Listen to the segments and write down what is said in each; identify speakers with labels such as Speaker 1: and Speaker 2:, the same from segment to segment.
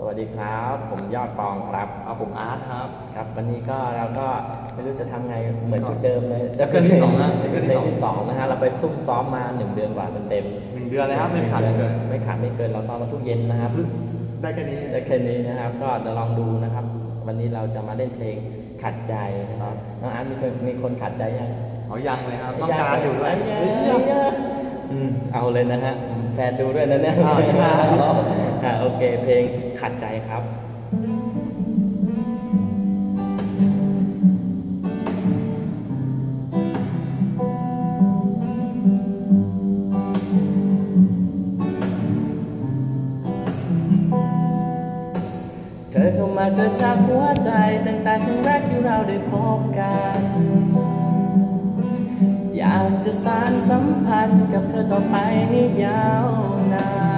Speaker 1: สวัสดีครับ ผมยอดปองครับ
Speaker 2: เอาผมอาร์ตครับ
Speaker 1: ครับ วันนี้ก็เราก็ไม่รู้จะทำไงเหมือนชุดเดิมเลย
Speaker 2: ซิงเกิลที่สองนะ
Speaker 1: ซิงเกิลที่สองนะฮะเราไปซุ่มซ้อมมาหนึ่งเดือนกว่าเต็ม
Speaker 2: หนึ่งเดือนเลยครับ
Speaker 1: ๆ
Speaker 2: ไม่ขาดเลย
Speaker 1: ไม่ขาดไม่เกินเราซ้อมมาทุกเย็นนะครับ
Speaker 2: ได้แค่นี้
Speaker 1: ได้แค่นี้นะครับก็เดี๋ยวลองดูนะครับ วันนี้เราจะมาเล่นเพลงขัดใจนะครับน้องอาร์ตมีคนมีคนขัดใจยัง
Speaker 2: เอายังเลยครับต้องการอยู่ด้วย
Speaker 1: เย
Speaker 2: เฮ้ย
Speaker 1: อะๆอืมเอาเลยนะฮะแฟนดูด้วยนะเนี่ย
Speaker 2: อ้าวใช่ไหม
Speaker 1: อ่าโอเค เพลงขัดใจครับเธอเข้ามากระชากหัวใจตั้งแต่ครั้งแรกที่เราได้พบกัน อยากจะสานสัมพันธ์กับเธอต่อไปให้ยาวนาน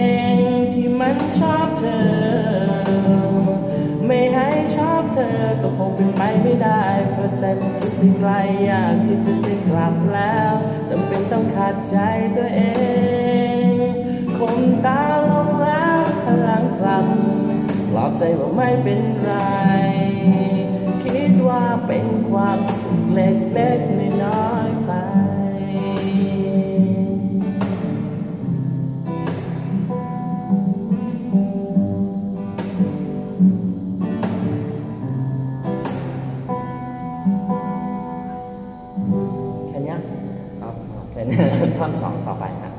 Speaker 1: มันชอบเธอ ไม่ให้ชอบเธอก็คงเป็นไปไม่ได้เพราะใจมันคิดไปไกลอยากที่จะได้กลับแล้วจำเป็นต้องขาดใจตัวเองคงตาลงแล้วพลังกลับปลอบใจว่าไม่เป็นไร เนี้ยค
Speaker 2: รับ
Speaker 1: แค่นี้ท่อนสองต่อไปครับ